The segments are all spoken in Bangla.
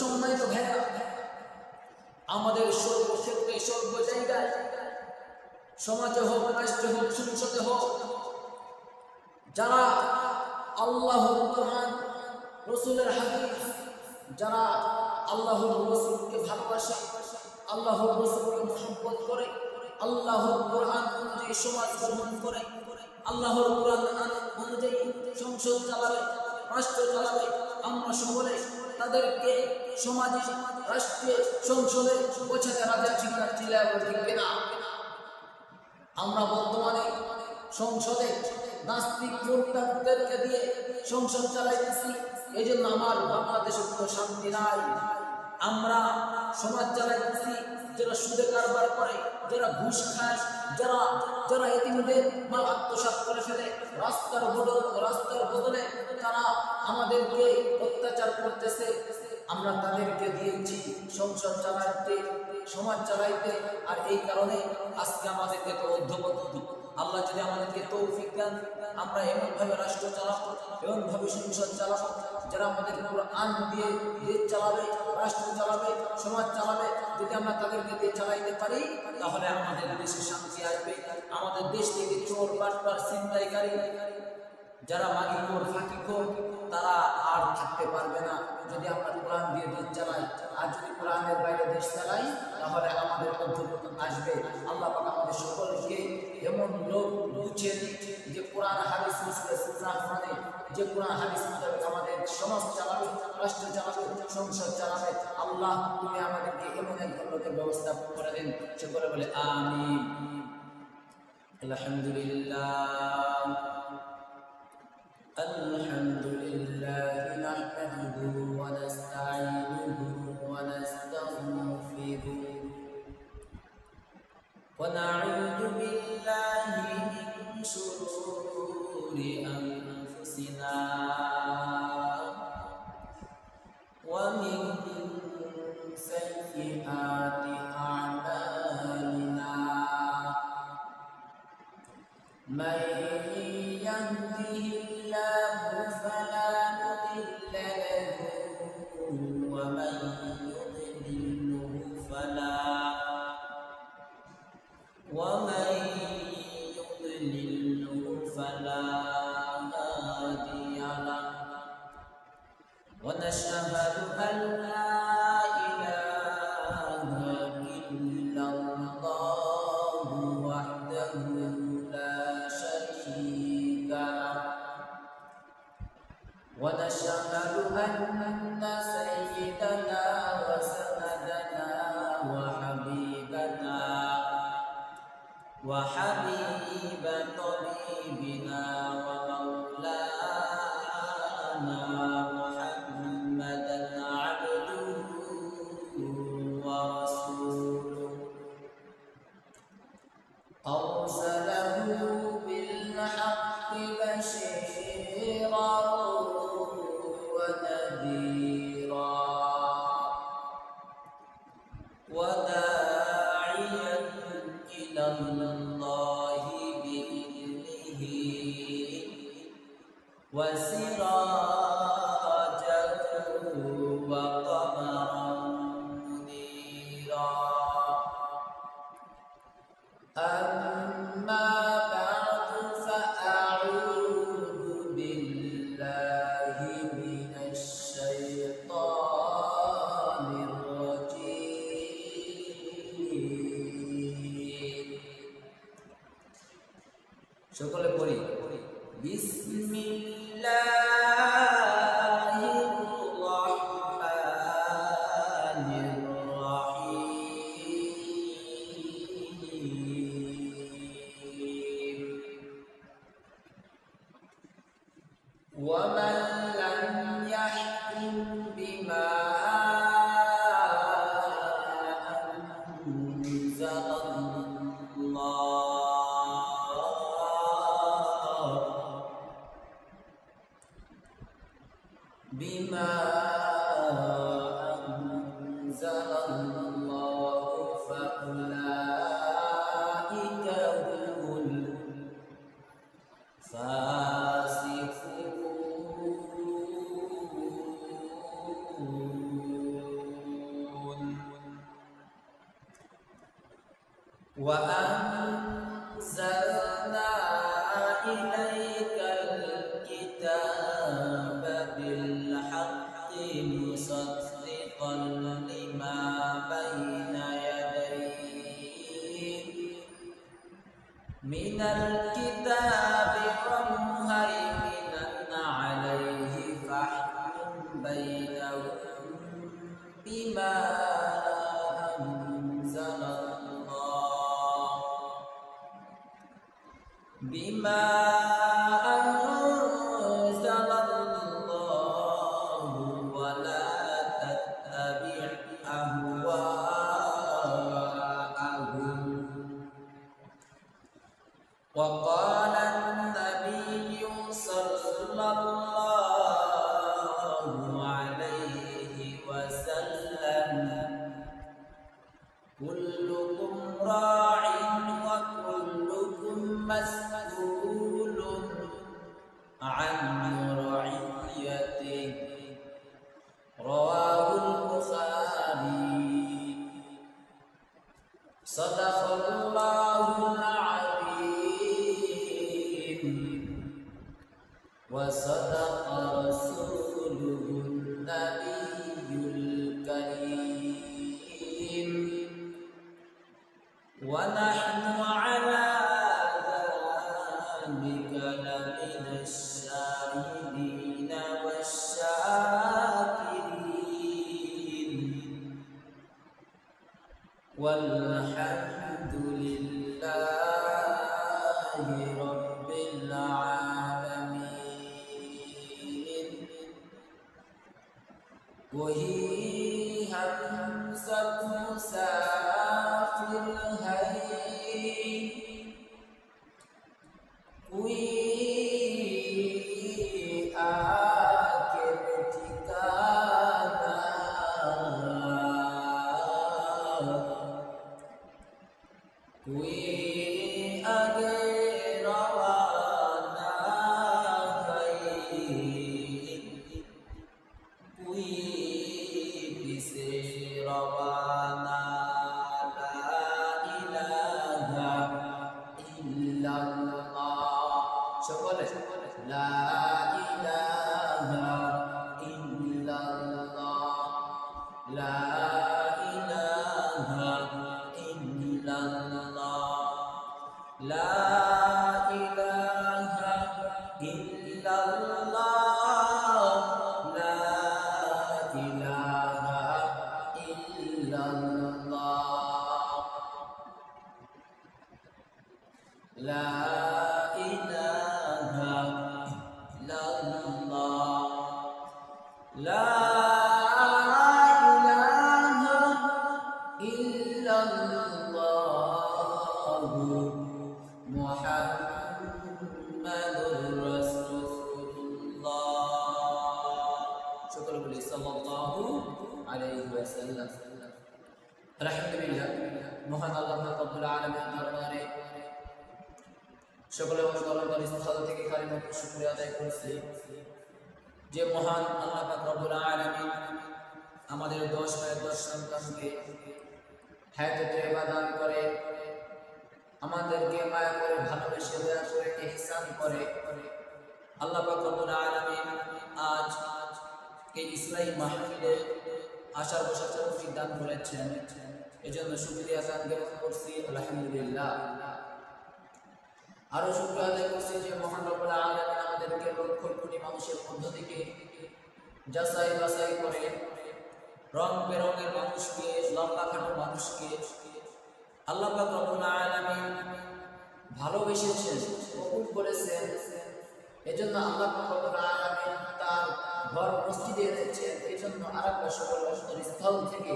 সম্মানিত ভাইয়া, আমাদের সর্বক্ষেত্রে সর্ব জায়গায় সমাজে হোক, রাষ্ট্রে হোক সংসদে হোক, যারা আল্লাহ রসুলের হাদিস যারা আল্লাহর রসুলকে ভালোবাসে, আল্লাহর রসুলকে মহব্বত করে, আল্লাহর কোরআন অনুযায়ী সমাজ গ্রহণ করে, আল্লাহর কোরআন অনুযায়ী সংসদ চালাবে, রাষ্ট্র চালাবে, আমরা সকলে তাদেরকে সমাজে, রাষ্ট্রে, সংসদে পৌঁছাতে রাজা শিক্ষার্থীরা ঠিক আমরা বর্তমানে সংসদে নাস্তিক মুরতাদদেরকে দিয়ে সংসদ চালাইতেছি। এই জন্য আমার বাংলাদেশে কোনো শান্তি নাই। আমরা সমাজ চালাইতেছি। যারা সুদে কারবার করে, যারা ঘুষ খায়, যারা যারা এতিমদের মাল আত্মসাত করে ফেলে, রাস্তার বদল, রাস্তার বদলে তারা আমাদেরকে অত্যাচার করতেছে। আমরা তাদেরকে দিয়েছি সংসার চালাইতে, সমাজ চালাইতে, আর এই কারণে আজকে আমাদেরকে তো আল্লাহ যদি আমাদেরকে তৌফিক দেন, আমরা এমনভাবে রাষ্ট্র চালাবো, এমনভাবে সংসদ চালাবো, যারা আমাদেরকে আমরা আন দিয়ে দেশ চালাবে, রাষ্ট্র চালাবে, সমাজ চালাবে, যদি আমরা তাদেরকে দিয়ে চালাইতে পারি, তাহলে আমাদের দেশে শান্তি আসবে। আমাদের দেশ থেকে চোর পাট বাটপার, ছিনতাইকারী যারা মাগিখোর ফাঁকিখোর তারা আর থাকতে পারবে না। যদি আমরা কোরআন দিয়ে দেশ চালাই, আর যদি কোরআনের বাইরে দেশ চালাই, তাহলে আমাদের অধ্যপতন আসবে। আল্লাহ পাক আমাদের সকলকে এমন লোক বুঝে যে কোরআন, হাদিস মানে যে কোরআন, হাদিস মোতাবেক আমাদের সমাজ চালাবে, রাষ্ট্র চালাবে, সংসদ চালাবে। আল্লাহ, তুমি আমাদেরকে এমন একজন লোকের ব্যবস্থা করে দিন। সে করে বলে, আমিন। আলহামদুলিল্লাহ। আল্লাহ وأنزلنا وصدق وهي همزة مسافر هي সকলে লা ইলাহা আল্লাহ আজ এই ইসলামী মাহফিলে আশার বসার তৌফিক দান করেছেন। এজন্য শুকরিয়া দান করছি, আলহামদুলিল্লাহ। আরও শুক্র আদায় করছি যে মহান রব্বুল আমাদেরকে লক্ষ কোটি মানুষের মধ্য থেকে যাচাই বাছাই করে, রং বেরঙের মানুষকে লম্বা খাটো মানুষকে, আল্লাহ পাক ভালোবেসেছেন কবুল করেছেন এজন্য আল্লাহ পাক রব্বুল আলামিন তার ঘর মসজিদে এনেছেন এজন্য আরেকটা সকল অন্তর স্থল থেকে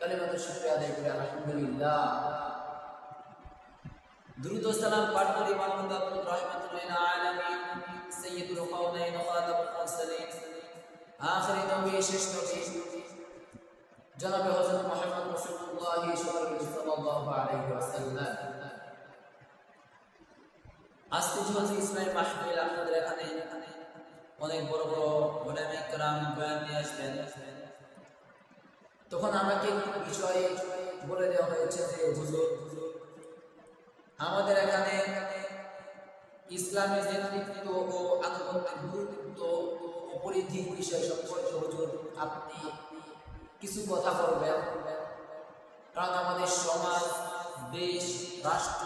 কালিমাতুর শুকরিয়া আদায় করে আলহামদুলিল্লাহ درود و سلام পাঠ করি মানবতা পুত্র রহমাতুল্লাহ আলামিন সাইয়্যিদুল কাওনাইন ওয়া খাতামুল মুরসালিন আখিরি নবী শেষ নবী জনাবে হযরত মুহাম্মদ রাসূলুল্লাহ সাল্লাল্লাহু আলাইহি ওয়াসাল্লাম আজকে যেহেতু ইসলামী মাহফিল আপনাদের এখানে অনেক বড় বড় বয়ান নিয়ে আসবেন তখন আমাকে বিষয়ে বলে দেওয়া হয়েছে যে, হুজুর, আমাদের এখানে ইসলামের নেতৃত্ব ও আনুগত্যের গুরুত্ব পরিধি বিষয় সম্পর্কে হুজুর, আপনি কিছু কথা বলবেন। কারণ আমাদের সমাজ, দেশ, রাষ্ট্র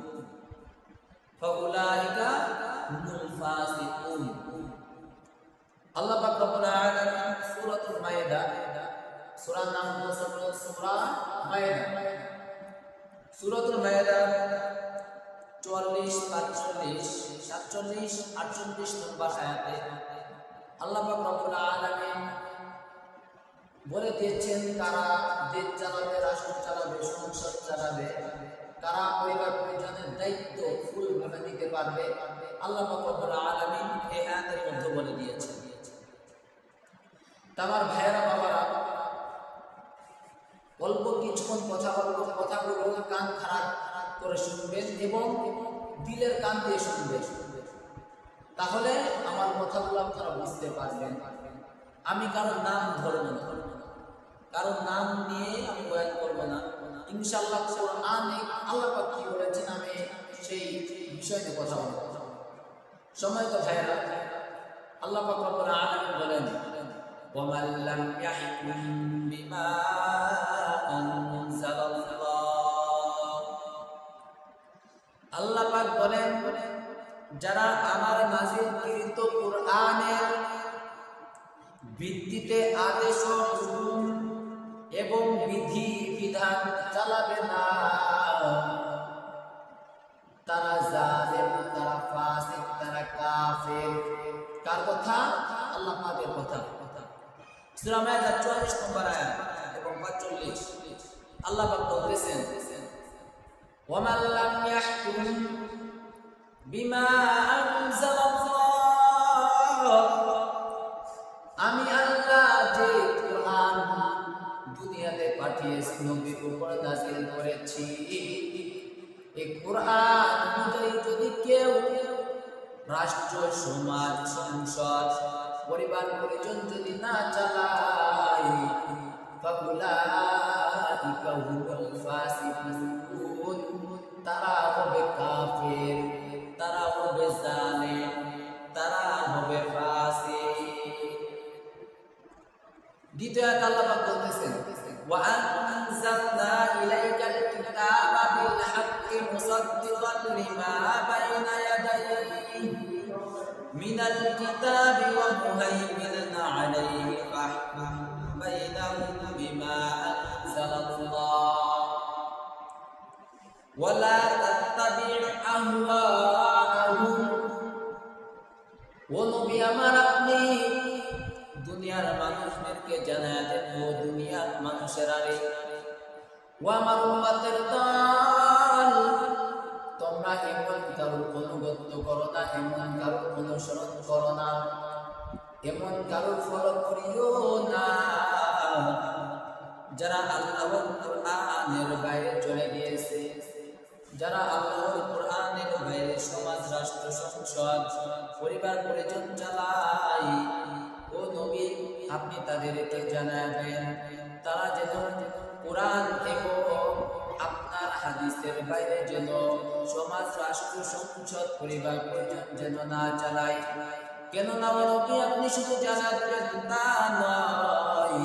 ফাউলাইকা হুমুল ফাসিকুন নাম হলো সূরা মাইদা সূরাতুল সাতচল্লিশ, আটচল্লিশ নম্বর আয়াতে আল্লাহ পাক রব্বুল আলামিন বলে দিয়েছেন কারা দেশ চালাবে, রাষ্ট্র চালাবে, সংসদ চালাবে। কারা পরিবার পরিজনের দায়িত্ব ফুলভাবে নিতে পারবে। আল্লাহ পাক রব্বুল আলামিন এই মধ্যে বলে দিয়েছেন। তা আমার ভাইয়েরা, বাবারা, অল্প কিছুক্ষণ কথা বলব কথাগুলো কান খারাপ খারাপ করে শুনবেন এবং দিলের কান দিয়ে শুনবেন। তাহলে আমার কথাগুলো আপনারা বুঝতে পারবেন। আমি কারোর নাম ধরব না। কারোর নাম নিয়ে আমি বয়ান করব না। ইনশাআল্লাহ কোরআনে আল্লাহ পাক কি বলেছেন আমি সেই বিষয় নিয়ে কথা বলবো সময় তো ভাইরা আল্লাহ পাক রব্বুল আলামিন বলেন ومن لم يحكم بما أنزل الله আল্লাহ পাক বলেন যারা আমার নাজিলকৃত কোরআনের ভিত্তিতে আদেশ ও হুকুম এবং বিধি বিধান চালাবে না। তারা জালেম, তারা ফাসিক, তারা কাফের। কার কথা? আল্লাহ পাকের কথা। সূরা মায়েদা 44 নম্বর আয়াত এবং 45 আল্লাহ পাক বলতেছেন, ওয়া ইয়াহকুম বিমা আনজালা দুনিয়াতে পাঠিয়েছি নবীর উপর নাযিল করেছি। এই কোরআন অনুযায়ী যদি কেউ রাষ্ট্র, সমাজ, সংসদ, পরিবার, পরিজন যদি না চালায় তারা হবে কাফের, তারা হবে জালেম, তারা হবে ফাসিক। দ্বিতীয় আল্লাহ وأنزلنا إليك الكتاب بالحق مصدقا لما بين يديه. من الكتاب ومهيمنا عليه فاحكم بينهم بما أنزل الله. ولا মানুষেরা তোমরা এমন কারোর অনুগত্য করো না, এমন কারোর অনুসরণ করো না, এমন কারোর ফলো করিও না। যারা আল্লাহর কোরআনের বাইরে চলে গিয়েছে, যারা আল্লাহর কোরআনের বাইরে সমাজ, রাষ্ট্র, সংসদ, পরিবার, পরিজন চালায়, ও নবী, আপনি তাদেরকে জানাবেন। সংসদ পরিবার যেন না চালায় কেননা নবী আপনি শুধু জানাবেন তা নয়,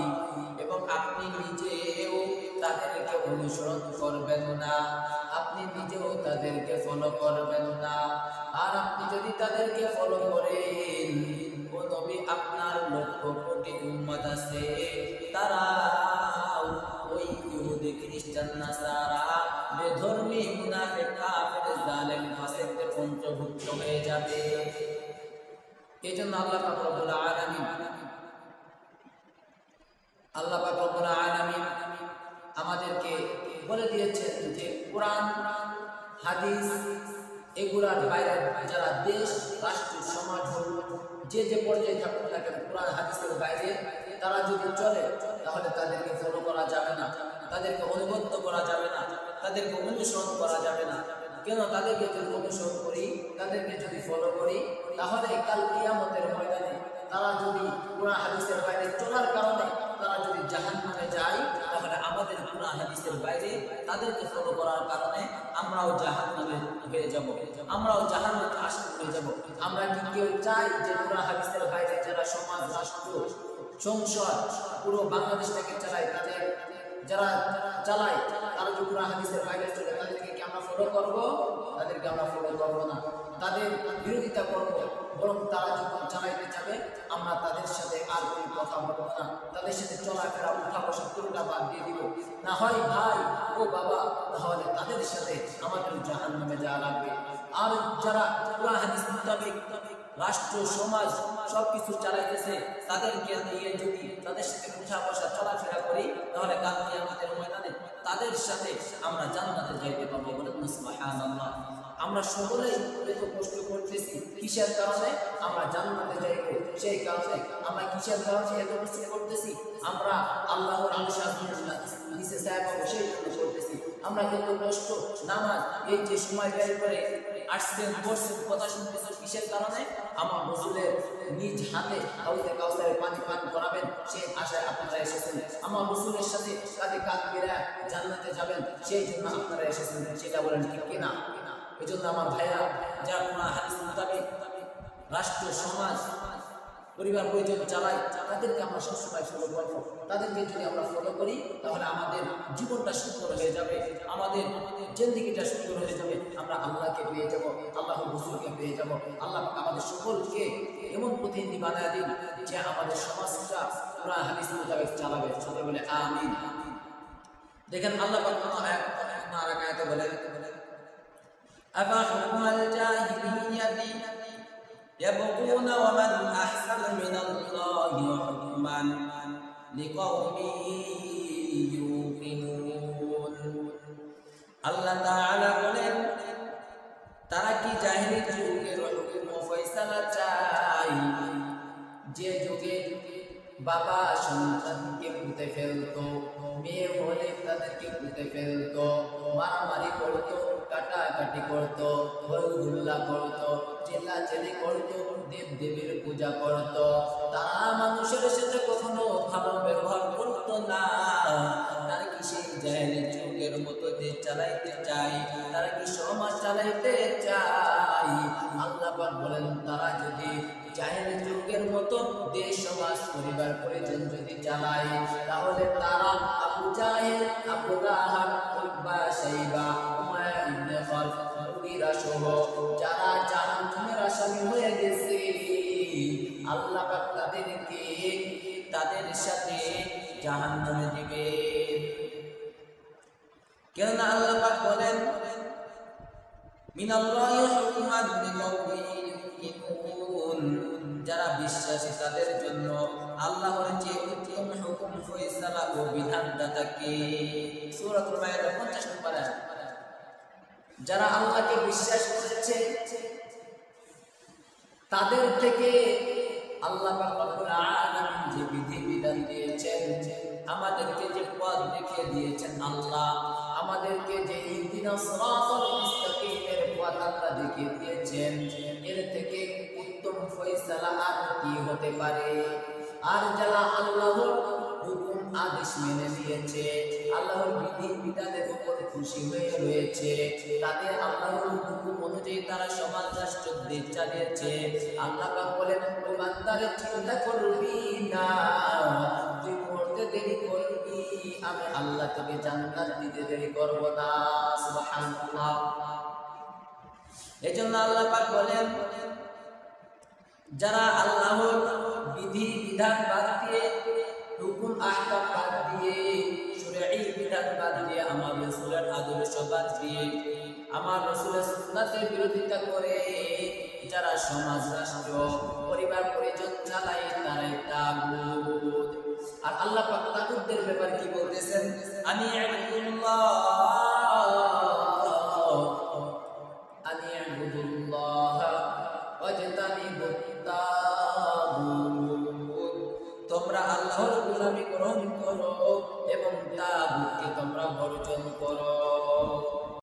এবং আপনি নিজেও তাদেরকে অনুসরণ করবেন না। আপনি নিজেও তাদেরকে ফলো করবেন না। আর আপনি যদি তাদেরকে ফলো করেন, ও নবী আপনার লক্ষ কোটি উম্মত আছে। এজন্য আল্লাহ পাক রব্বুল আলামিন, আল্লাহ পাক রব্বুল আলামিন আমাদেরকে বলে দিয়েছেন যে কোরআন, হাদিস এগুলার বাইরে যারা দেশ, রাষ্ট্র, সমাজ যে যে পর্যায়ে থাকুক না কেন, কোরআন, হাদিসের বাইরে তারা যদি চলে, তাহলে তাদেরকে ফলো করা যাবে না। তাদেরকে অনুগত্য করা যাবে না। তাদেরকে অনুসরণ করা যাবে না। কেন তাদেরকে যদি অনুসরণ করি, তাদেরকে যদি ফলো করি, তাহলে কাল কিয়ামতের ময়দানে তারা যদি কোরআন হাদিসের বাইরে চলার কারণে তারা যদি জাহান নামে যায়, তাহলে আমাদের কোরআন হাদিসের বাইরে তাদেরকে ফলো করার কারণে আমরাও জাহান নামে হয়ে যাব। আমরাও জাহান নামে আশা হয়ে যাব। আমরা কি কেউ চাই যে কোরআন হাদিসের বাইরে যারা সমাজ, রাষ্ট্র, সংসদ, পুরো বাংলাদেশটাকে চালায়, তাদের যারা চালায়, তারা যদি কোরআন হাদিসের বাইরে চলে ফলো করব, তাদেরকে আমরা ফলো করব না। তাদের বিরোধিতা করব, বরং তারা যখন চালাইতে যাবে, আমরা তাদের সাথে আর কোনো কথা বলব না। তাদের সাথে চলাফেরা উঠা বসা পুরোটা বাদ দিয়ে দিব। না হয় ভাই, ও বাবা, তাহলে তাদের সাথে আমাদের জাহান নামে যাওয়া লাগবে। আর যারা হাদিস মোতাবেক রাষ্ট্র, সমাজ সবকিছু চালাইতেছে, তাদেরকে নিয়ে যদি তাদের সাথে উঠা বসা চলাফেরা করি, তাহলে কাল আমাদের ময়দানে তাদের সাথে আমরা জান্নাতে যাইতে পারব বলে সুবহানাল্লাহ। আমরা সকলেই এত কষ্ট করতেছি, কিসের কারণে আমরা জান্নাতে যাইব? সেই কারণে আমরা কিসের কারণে এত কষ্ট করতেছি? আমরা আল্লাহর নিচে চাই সেই জন্য করতেছি। আমরা কিন্তু কষ্ট নামাজ, এই যে সময় ব্যয় করে আসছেন বসছেন কথা শুনতেছেন কিসের কারণে? আমার রসুলের নিজ হাতে কাউকে কাউসারে পানি পান করাবেন সেই আশায় আপনারা এসেছেন। আমার রসুলের সাথে কাঁধে কাঁধ মেরা জান্নাতে যাবেন, সেই জন্য আপনারা এসেছেন। সেটা বলেন ঠিক কিনা এই জন্য আমার ভাইয়া, যার কোরআন হাদিস মোতাবেক রাষ্ট্র, সমাজ পরিবার পরিজন চালাই তাদেরকে আমরা সবসময় ফলো করবো তাদেরকে যদি আমরা ফলো করি তাহলে আমাদের জীবনটা সুন্দর হয়ে যাবে আমাদের জেন্দিগিটা সুন্দর হয়ে যাবে আমরা আল্লাহকে পেয়ে যাব আল্লাহ রসুলকে পেয়ে যাব আল্লাহ আমাদের সকলকে এমন প্রতিনিধি বানায় দিন যে আমাদের সমাজটা কোরআন হাদিস মোতাবেক চালাবে সবাই বলে আমিন দেখেন আল্লাহ পাক কোনো আয়াত কোনো আর এক আয়াতে বলেন أفحكم الجاهلية يبغون ومن أحسن من الله حكما لقوم يوقنون আল্লাহ তাআলা বলেন তারা কি জাহিলি যুগের হুকুম ও ফয়সালা চাই যে যুগে বাবা সন্তানকে পুঁতে ফেলতো মেয়ে হলে তাদেরকে পুঁতে ফেলতো মারামারি করতো কাটাকাটি করতো হইহুল্লা করতো চেল্লাচেলি করতো, দেব দেবীর পূজা করতো। তারা মানুষের সাথে কখনো ভালো ব্যবহার করতো না। তারা কি সেই জাহেলি যুগের মতো দেশ চালাইতে চাই তারা কি সমাজ চালাইতে চাই আল্লাহ বলেন, তারা যদি জাহেলি যুগের মতো দেশ, সমাজ, পরিবার, পরিজন যদি চালায়, তাহলে তারা Abu Jahl, Abu Lahab, Utba, Shaiba, Umayya ibn Khalaf সহ যারা জাহান্নামের তাদের আল্লাহ যারা বিশ্বাসী, তাদের জন্য আল্লাহর যে উত্তম হুকুম, ফয়সালা ও বিধানদাতাকে সূরাতুল মায়েদা 50 নম্বর যারা আল্লাহকে বিশ্বাস করেছে তাদের থেকে আল্লাহ যে বিধি বিধান দিয়েছেন, আমাদেরকে যে পথ দেখিয়ে দিয়েছেন আল্লাহ, আমাদেরকে যে দেখিয়ে দিয়েছেন, এর থেকে উত্তম ফয়সালা আর কি হতে পারে? আর যারা আল্লাহর আদেশ মেনে নিয়েছে। আল্লাহর বিধি বিধানের উপর খুশি হয়ে রয়েছে। তাদের আল্লাহর হুকুম অনুযায়ী তারা সমাজ রাষ্ট্র দেশ চালিয়েছে। আল্লাহ বলেন ও বান্দারে চিন্তা করবি না। তুই মরতে দেরি করবি। আমি আল্লাহ তোকে জান্নাত দিতে দেরি করব না। সুবহানাল্লাহ। এজন্য আল্লাহ পাক বলেন, যারা আল্লাহর বিধি বিধান বাদ দিয়ে হুকুম আহকাম বাদ দিয়ে বিধান বাদ দিয়ে, আমার রাসূলের আদর্শ বাদ দিয়ে, আমার রাসূলের বিরোধিতা করে যারা সমাজ, রাষ্ট্র, পরিবার, পরিজন চালায় তারাই তাগুত আর আল্লাহ পাক তাগুতদের ব্যাপারে কি বলতেছেন? আমি